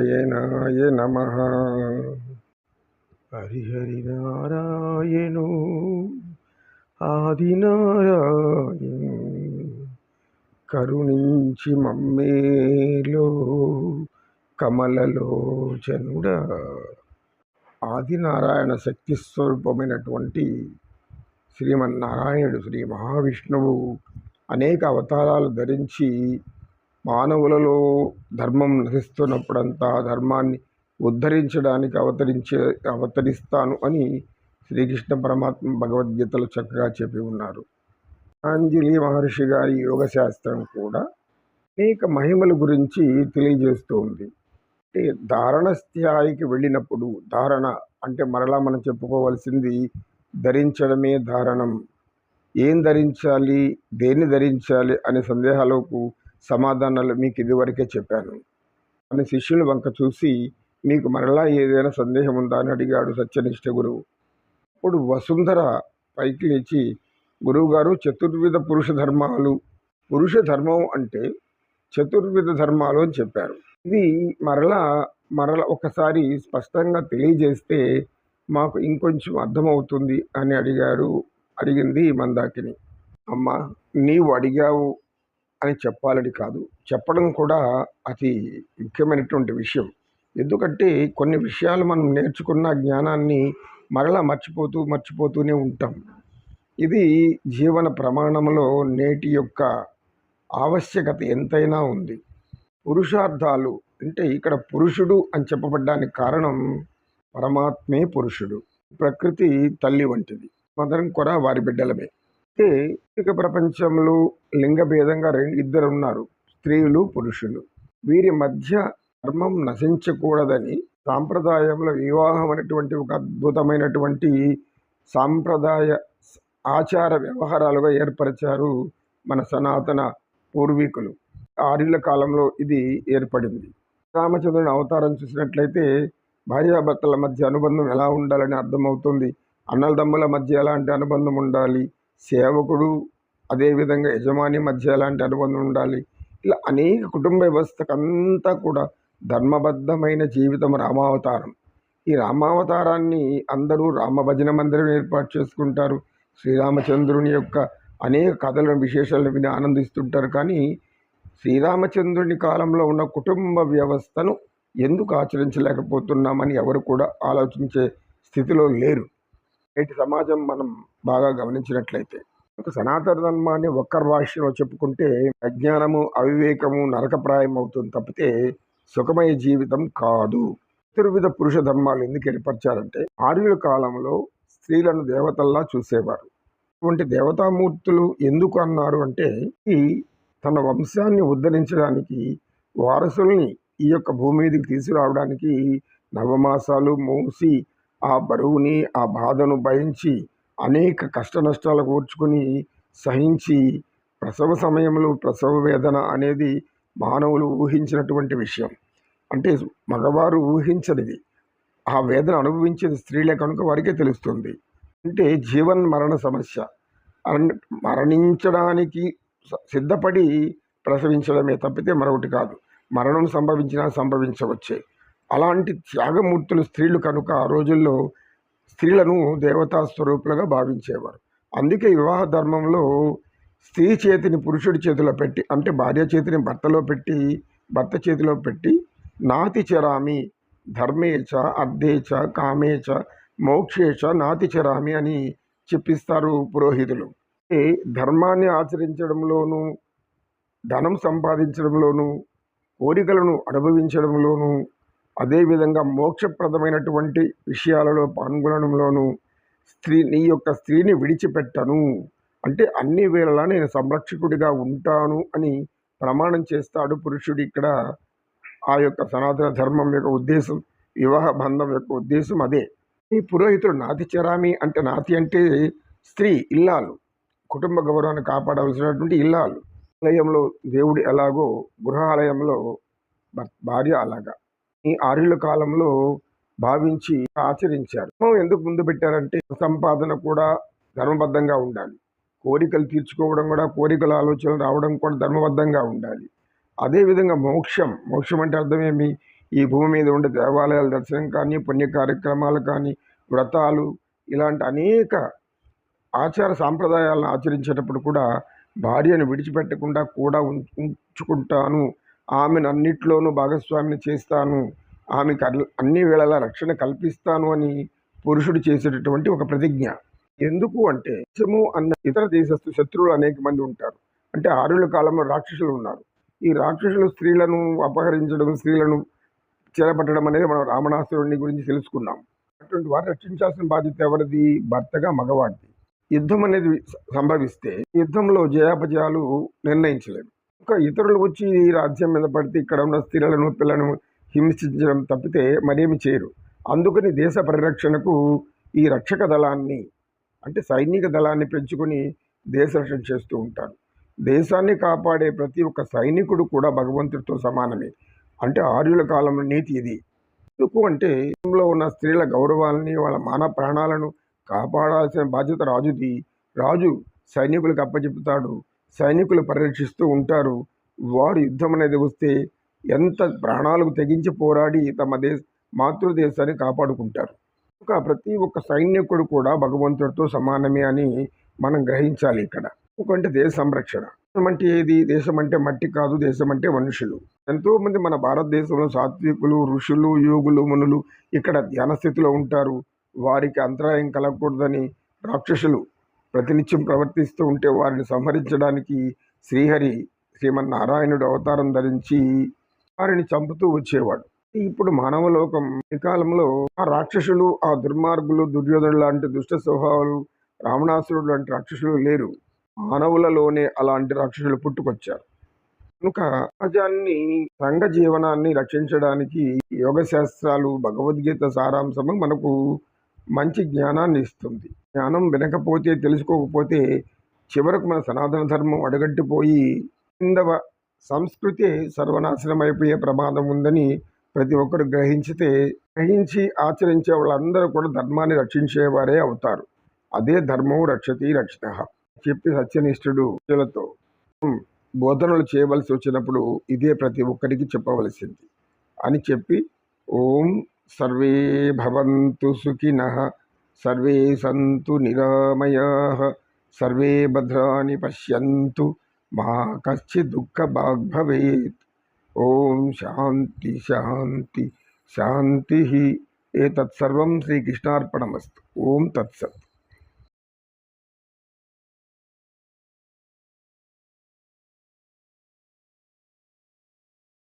నారాయణాయ నమ. హరిహరి నారాయణు ఆదినారాయణు కరుణించి మమ్మేలో కమలలోచనుడ. ఆదినారాయణ శక్తి స్వరూపమైనటువంటి శ్రీమన్నారాయణుడు శ్రీ మహావిష్ణువు అనేక అవతారాలు ధరించి మానవులలో ధర్మం నశిస్తున్నప్పుడంతా ధర్మాన్ని ఉద్ధరించడానికి అవతరించే అవతరిస్తాను అని శ్రీకృష్ణ పరమాత్మ భగవద్గీతలో చక్కగా చెప్పి ఉన్నారు. ఆంజలి మహర్షి గారి యోగ శాస్త్రం కూడా అనేక మహిమల గురించి తెలియజేస్తుంది అంటే ధారణ స్థాయికి వెళ్ళినప్పుడు ధారణ అంటే మరలా మనం చెప్పుకోవాల్సింది ధరించడమే ధారణం. ఏం ధరించాలి దేన్ని ధరించాలి అనే సందేహాలకు సమాధానాలు మీకు ఇదివరకే చెప్పాను. అని శిష్యుల వంక చూసి మీకు మరలా ఏదైనా సందేహం ఉందా? అని అడిగాడు సత్యనిష్ట గురువు. అప్పుడు వసుంధర పైకి లేచి గురువుగారు చతుర్విధ పురుష ధర్మాలు పురుష ధర్మం అంటే చతుర్విధ ధర్మాలు అని చెప్పారు. ఇది మరలా మరల ఒకసారి స్పష్టంగా తెలియజేస్తే మాకు ఇంకొంచెం అర్థమవుతుంది అని అడిగారు అడిగింది మందాకిని. అమ్మ నీవు అడిగావు అని చెప్పాలని కాదు. చెప్పడం కూడా అతి ముఖ్యమైనటువంటి విషయం. ఎందుకంటే కొన్ని విషయాలు మనం నేర్చుకున్న జ్ఞానాన్ని మరలా మర్చిపోతూ మర్చిపోతూనే ఉంటాం. ఇది జీవన ప్రమాణంలో నేటి యొక్క ఆవశ్యకత ఎంతైనా ఉంది. పురుషార్థాలు అంటే ఇక్కడ పురుషుడు అని చెప్పబడ్డానికి కారణం పరమాత్మే పురుషుడు. ప్రకృతి తల్లి వంటిది. మదరం కూడా వారి బిడ్డలమే. ఇక ప్రపంచంలో లింగ భేదంగా రెండు ఇద్దరు ఉన్నారు స్త్రీలు పురుషులు. వీరి మధ్య ధర్మం నశించకూడదని సాంప్రదాయంలో వివాహం అనేటువంటి ఒక అద్భుతమైనటువంటి సాంప్రదాయ ఆచార వ్యవహారాలుగా ఏర్పరిచారు మన సనాతన పూర్వీకులు. ఆర్యుల కాలంలో ఇది ఏర్పడింది. రామచంద్రుని అవతారం చూసినట్లయితే భార్యాభర్తల మధ్య అనుబంధం ఎలా ఉండాలని అర్థమవుతుంది? అన్నలదమ్ముల మధ్య ఎలాంటి అనుబంధం ఉండాలి? సేవకుడు అదేవిధంగా యజమాని మధ్య ఎలాంటి అనుబంధం ఉండాలి? ఇలా అనేక కుటుంబ వ్యవస్థకంతా కూడా ధర్మబద్ధమైన జీవితం రామావతారం. ఈ రామావతారాన్ని అందరూ రామభజన మందిరం ఏర్పాటు చేసుకుంటారు. శ్రీరామచంద్రుని యొక్క అనేక కథలను విశేషాలను విని ఆనందిస్తుంటారు. కానీ శ్రీరామచంద్రుని కాలంలో ఉన్న కుటుంబ వ్యవస్థను ఎందుకు ఆచరించలేకపోతున్నామని ఎవరు కూడా ఆలోచించే స్థితిలో లేరు. నేటి సమాజం మనం బాగా గమనించినట్లయితే సనాతన ధర్మాన్ని ఒక్కరి భాషలో చెప్పుకుంటే అజ్ఞానము అవివేకము నరకప్రాయం అవుతుంది తప్పితే సుఖమయ జీవితం కాదు. చతుర్విధ పురుష ధర్మాలు ఎందుకు ఏర్పరిచారంటే ఆర్యుల కాలంలో స్త్రీలను దేవతల్లా చూసేవారు. ఇటువంటి దేవతామూర్తులు ఎందుకు అన్నారు అంటే ఈ తన వంశాన్ని ఉద్ధరించడానికి వారసుల్ని ఈ యొక్క భూమి మీదకి తీసుకురావడానికి నవమాసాలు మూసి ఆ బరువుని ఆ బాధను భరించి అనేక కష్ట నష్టాలు కూర్చుకొని సహించి ప్రసవ సమయంలో ప్రసవ వేదన అనేది మానవులు ఊహించినటువంటి విషయం. అంటే మగవారు ఊహించనిది. ఆ వేదన అనుభవించేది స్త్రీలే కనుక వారికే తెలుస్తుంది. అంటే జీవన్ మరణ సమస్య. మరణించడానికి సిద్ధపడి ప్రసవించడమే తప్పితే మరొకటి కాదు. మరణం సంభవించినా సంభవించవచ్చే. అలాంటి త్యాగమూర్తులు స్త్రీలు కనుక ఆ రోజుల్లో స్త్రీలను దేవతా స్వరూపులుగా భావించేవారు. అందుకే వివాహ ధర్మంలో స్త్రీ చేతిని పురుషుడి చేతిలో పెట్టి అంటే భార్య చేతిని భర్తలో పెట్టి భర్త చేతిలో పెట్టి నాతి చరామి ధర్మేచ అర్ధేచ కామేచ మోక్షేచ నాతి చరామి అని చెప్పిస్తారు పురోహితులు. ధర్మాన్ని ఆచరించడంలోనూ ధనం సంపాదించడంలోనూ కోరికలను అనుభవించడంలోనూ అదేవిధంగా మోక్షప్రదమైనటువంటి విషయాలలో పాల్గొనడంలోనూ స్త్రీ నీ యొక్క స్త్రీని విడిచిపెట్టను. అంటే అన్ని వేళలా నేను సంరక్షకుడిగా ఉంటాను అని ప్రమాణం చేస్తాడు పురుషుడు. ఇక్కడ ఆ యొక్క సనాతన ధర్మం యొక్క ఉద్దేశం వివాహ బంధం యొక్క ఉద్దేశం అదే. ఈ పురోహితుడు నాతి చరామి అంటే నాతి అంటే స్త్రీ ఇల్లాలు. కుటుంబ గౌరవాన్ని కాపాడవలసినటువంటి ఇల్లాలు. ఆలయంలో దేవుడు ఎలాగో గృహాలయంలో భార్య అలాగా. ఈ ఆర్యుల కాలంలో భావించి ఆచరించారు. ఎందుకు ముందు పెట్టారంటే సంపాదన కూడా ధర్మబద్ధంగా ఉండాలి. కోరికలు తీర్చుకోవడం కూడా కోరికల ఆలోచనలు రావడం కూడా ధర్మబద్ధంగా ఉండాలి. అదేవిధంగా మోక్షం. మోక్షం అంటే అర్థమేమి ఈ భూమి మీద ఉండే దేవాలయాల దర్శనం కానీ పుణ్య కార్యక్రమాలు కానీ వ్రతాలు ఇలాంటి అనేక ఆచార సాంప్రదాయాలను ఆచరించేటప్పుడు కూడా భార్యను విడిచిపెట్టకుండా కూడా ఉం- ఉంచుకుంటాను ఆమెను అన్నిట్లోనూ భాగస్వామిని చేస్తాను. ఆమెకు అన్ని- అన్ని వేళలా రక్షణ కల్పిస్తాను అని పురుషుడు చేసేటటువంటి ఒక ప్రతిజ్ఞ. ఎందుకు అంటే దేశము అన్న ఇతర దేశస్థు శత్రువులు అనేక మంది ఉంటారు. అంటే ఆరుల కాలంలో రాక్షసులు ఉన్నారు. ఈ రాక్షసులు స్త్రీలను అపహరించడం స్త్రీలను చేరపట్టడం అనేది మనం రామణాసురుడిని గురించి తెలుసుకున్నాం. అటువంటి వారు రక్షించాల్సిన బాధ్యత ఎవరిది? భర్తగా మగవాడిది. యుద్ధం అనేది సంభవిస్తే యుద్ధంలో జయాపజయాలు నిర్ణయించలేము ఇంకా ఇతరులు వచ్చి ఈ రాజ్యం మీద పడితే ఇక్కడ ఉన్న స్త్రీలను పిల్లలను హింసించడం తప్పితే మరేమి చేయరు. అందుకని దేశ పరిరక్షణకు ఈ రక్షక దళాన్ని అంటే సైనిక దళాన్ని పెంచుకొని దేశ రక్షణ చేస్తూ ఉంటారు. దేశాన్ని కాపాడే ప్రతి ఒక్క సైనికుడు కూడా భగవంతుడితో సమానమే. అంటే ఆర్యుల కాలంలో నీతి ఇది. ఎందుకు అంటే దేశంలో ఉన్న స్త్రీల గౌరవాలని వాళ్ళ మాన ప్రాణాలను కాపాడాల్సిన బాధ్యత రాజుది. రాజు సైనికులకు అప్పచెపుతాడు. సైనికులు పరిరక్షిస్తూ ఉంటారు. వారు యుద్ధం అనేది వస్తే ఎంత ప్రాణాలకు తెగించి పోరాడి తమ దేశ మాతృదేశాన్ని కాపాడుకుంటారు. ఇంకా ప్రతి ఒక్క సైనికుడు కూడా భగవంతుడితో సమానమే అని మనం గ్రహించాలి ఇక్కడ. ఎందుకంటే దేశ సంరక్షణ. దేశం అంటే ఏది? దేశం అంటే మట్టి కాదు దేశం అంటే మనుషులు. ఎంతోమంది మన భారతదేశంలో సాత్వికులు ఋషులు యోగులు మునులు ఇక్కడ ధ్యాన స్థితిలో ఉంటారు. వారికి అంతరాయం కలగకూడదని రాక్షసులు ప్రతినిత్యం ప్రవర్తిస్తూ ఉంటే వారిని సంహరించడానికి శ్రీహరి శ్రీమన్నారాయణుడు అవతారం ధరించి వారిని చంపుతూ వచ్చేవాడు. ఇప్పుడు మానవ లోకం ఈ కాలంలో ఆ రాక్షసులు ఆ దుర్మార్గులు దుర్యోధనుడు లాంటి దుష్ట స్వభావాలు రావణాసురుడు లాంటి రాక్షసులు లేరు. మానవులలోనే అలాంటి రాక్షసులు పుట్టుకొచ్చారు. కనుక సమాజాన్ని రంగ జీవనాన్ని రక్షించడానికి యోగ శాస్త్రాలు భగవద్గీత సారాంశము మనకు మంచి జ్ఞానాన్ని ఇస్తుంది. జ్ఞానం వినకపోతే తెలుసుకోకపోతే చివరకు మన సనాతన ధర్మం అడగట్టిపోయి కిందవ సంస్కృతి సర్వనాశనం అయిపోయే ప్రమాదం ఉందని ప్రతి ఒక్కరు గ్రహించితే గ్రహించి ఆచరించే వాళ్ళందరూ కూడా ధర్మాన్ని రక్షించేవారే అవుతారు. అదే ధర్మం రక్షతి రక్షిత చెప్పి సత్యనిష్ఠుడు ప్రజలతో బోధనలు చేయవలసి వచ్చినప్పుడు ఇదే ప్రతి ఒక్కరికి చెప్పవలసింది అని చెప్పి ఓం సర్వే భవంతు సుఖినః सर्वे सन्तु निरामयाः, सर्वे भद्राणि पश्यन्तु, मा कश्चिद्दुःखभाग् भवेत्। ॐ शान्ति शान्ति, शान्तिः। एतत्सर्वं श्रीकृष्णार्पणमस्तु। ॐ तत्सत्।